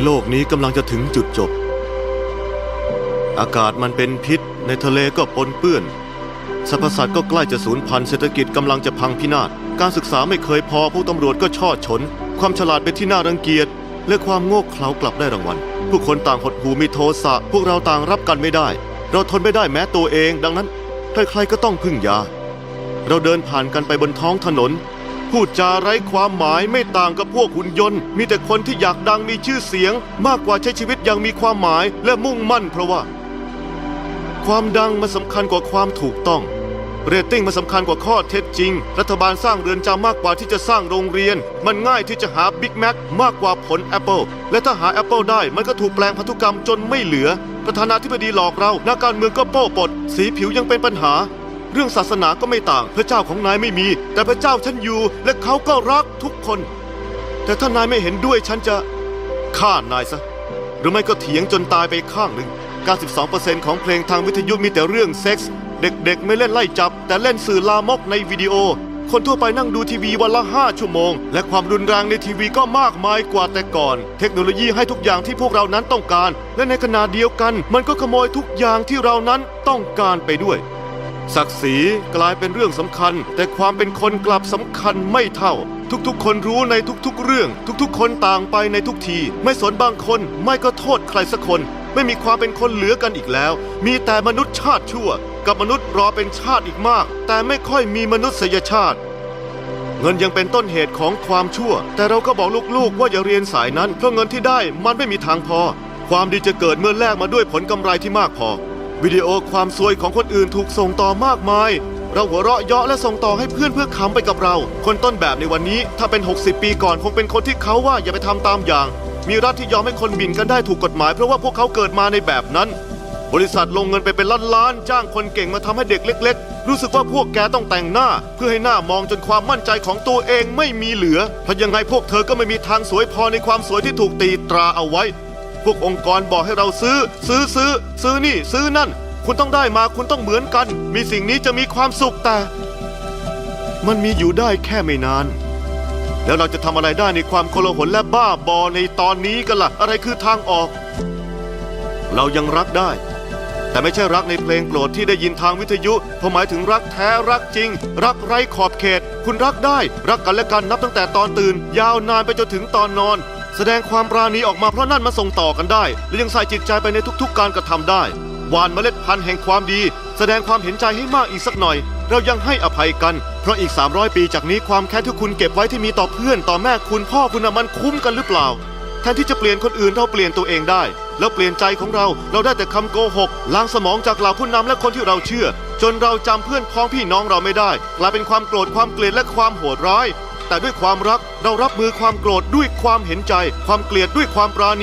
โลกนี้กำลังจะถึงจุดจบ อากาศมันเป็นพิษ ในทะเลก็ปนเปื้อนสรรพสัตว์ก็ใกล้จะสูญพันธุ์เศรษฐกิจกำลังจะพังพินาศ การศึกษาไม่เคยพอผู้ตำรวจก็ช่อดฉน ความฉลาดเป็นที่น่ารังเกียจ และความโง่เขลากลับได้รางวัล ผู้คนต่างหดหูมีโทสะ พวกเราต่างรับกันไม่ได้ เราทนไม่ได้แม้ตัวเอง ดังนั้น ใครๆก็ต้องพึ่งยา เราเดินผ่านกันไปบนท้องถนน พูดจาไร้ความหมายไม่ต่างกับพวกหุ่นยนต์ มีแต่คนที่อยากดังมีชื่อเสียง มากกว่าใช้ชีวิตอย่างมีความหมายและมุ่งมั่นเพราะว่า ความดังมันสำคัญกว่าความถูกต้อง เรตติ้งมันสำคัญกว่าข้อเท็จจริง รัฐบาลสร้างเรือนจำมากกว่าที่จะสร้างโรงเรียน มันง่ายที่จะหาบิ๊กแม็กมากกว่าผลแอปเปิลและถ้าหาแอปเปิลได้มันก็ถูกแปลงพันธุกรรมจนไม่เหลือ ประธานาธิบดีหลอกเรานักการเมืองก็โป้ปด สีผิวยังเป็นปัญหา เรื่องศาสนาก็ไม่ต่าง พระเจ้าของนายไม่มี แต่พระเจ้าฉันอยู่ และเขาก็รักทุกคน แต่ถ้านายไม่เห็นด้วยฉันจะฆ่านายซะ หรือไม่ก็เถียงจนตายไปข้างหนึ่ง 92%ของเพลงทางวิทยุมีแต่เรื่องเซ็กส์ เด็กๆ ไม่เล่นไล่จับ แต่เล่นสื่อลามกในวิดีโอ คนทั่วไปนั่งดูทีวีวันละ 5 ชั่วโมง และความรุนแรงในทีวีก็มากมายกว่าแต่ก่อน เทคโนโลยีให้ทุกอย่างที่พวกเรานั้นต้องการ และในขณะเดียวกัน มันก็ขโมยทุกอย่างที่เรานั้นต้องการไปด้วย ศักดิ์ศรีกลายเป็นเรื่องสำคัญ แต่ความเป็นคนกลับสำคัญไม่เท่า ทุกๆ คนรู้ในทุกๆ เรื่อง ทุกๆ คนต่างไปในทุกที ไม่สนบางคนไม่ก็โทษใครสักคน ไม่มีความเป็นคนเหลือกันอีกแล้ว มีแต่มนุษย์ชาติชั่ว กับมนุษย์รอเป็นชาติอีกมาก แต่ไม่ค่อยมีมนุษยชาติ เงินยังเป็นต้นเหตุของความชั่ว แต่เราก็บอกลูกๆ ว่าอย่าเรียนสายนั้นเพราะเงินที่ได้มันไม่มีทางพอ ความดีจะเกิดเมื่อแลกมาด้วยผลกำไรที่มากพอ วิดีโอความซวยของคนอื่นถูกส่งต่อมากมาย เราหัวเราะเยาะและส่งต่อให้เพื่อนเพื่อขำไปกับเรา คนต้นแบบในวันนี้ถ้าเป็น 60 ปีก่อนคงเป็นคนที่เขาว่าอย่าไปทำตามอย่าง มีรัฐที่ยอมให้คนบินกันได้ถูกกฎหมายเพราะว่าพวกเขาเกิดมาในแบบนั้น บริษัทลงเงินไปเป็นล้านๆจ้างคนเก่งมาทำให้เด็กเล็ก ๆ รู้สึกว่าพวกแกต้องแต่งหน้า เพื่อให้หน้ามองจนความมั่นใจของตัวเองไม่มีเหลือเพรายังไงพวกเธอก็ไม่มีทางสวยพอในความสวยที่ถูกตีตราเอาไว้ พวกองค์กรบอกให้เราซื้อ ซื้อซื้อ ซื้อนี่ ซื้อนั่น คุณต้องได้มาคุณต้องเหมือนกัน มีสิ่งนี้จะมีความสุขแต่ มันมีอยู่ได้แค่ไม่นาน แล้วเราจะทำอะไรได้ในความโกลาหลและบ้าบอในตอนนี้กันล่ะ อะไรคือทางออก เรายังรักได้ แต่ไม่ใช่รักในเพลงโปรดที่ได้ยินทางวิทยุผมหมายถึงรักแท้รักจริง รักไร้ขอบเขต คุณรักได้ รักกันและกันนับตั้งแต่ตอนตื่น ยาวนานไปจนถึงตอนนอน แสดงความปราณีออกมาเพราะนั่นมาส่งต่อกันได้ และยังใส่จิตใจไปในทุกๆ การกระทำได้หวานเมล็ดพันธุ์แห่งความดี แสดงความเห็นใจให้มากอีกสักหน่อย เรายังให้อภัยกัน เพราะอีก 300 ปีจากนี้ความแค้นที่คุณเก็บไว้ที่มีต่อเพื่อนต่อแม่คุณพ่อคุณน่ะมันคุ้มกันหรือเปล่าแทนที่จะเปลี่ยนคนอื่นเราเปลี่ยนตัวเองได้ แล้วเปลี่ยนใจของเราเราได้แต่คำโกหกล้างสมองจากเหล่าผู้นำและคนที่เราเชื่อ จนเราจำเพื่อนพ้องพี่น้องเราไม่ได้กลายเป็นความโกรธความเกลียดและความโหดร้าย แต่ด้วยความรักเรารับมือความโกรธด้วยความเห็นใจ ความเกลียดด้วยความปราณี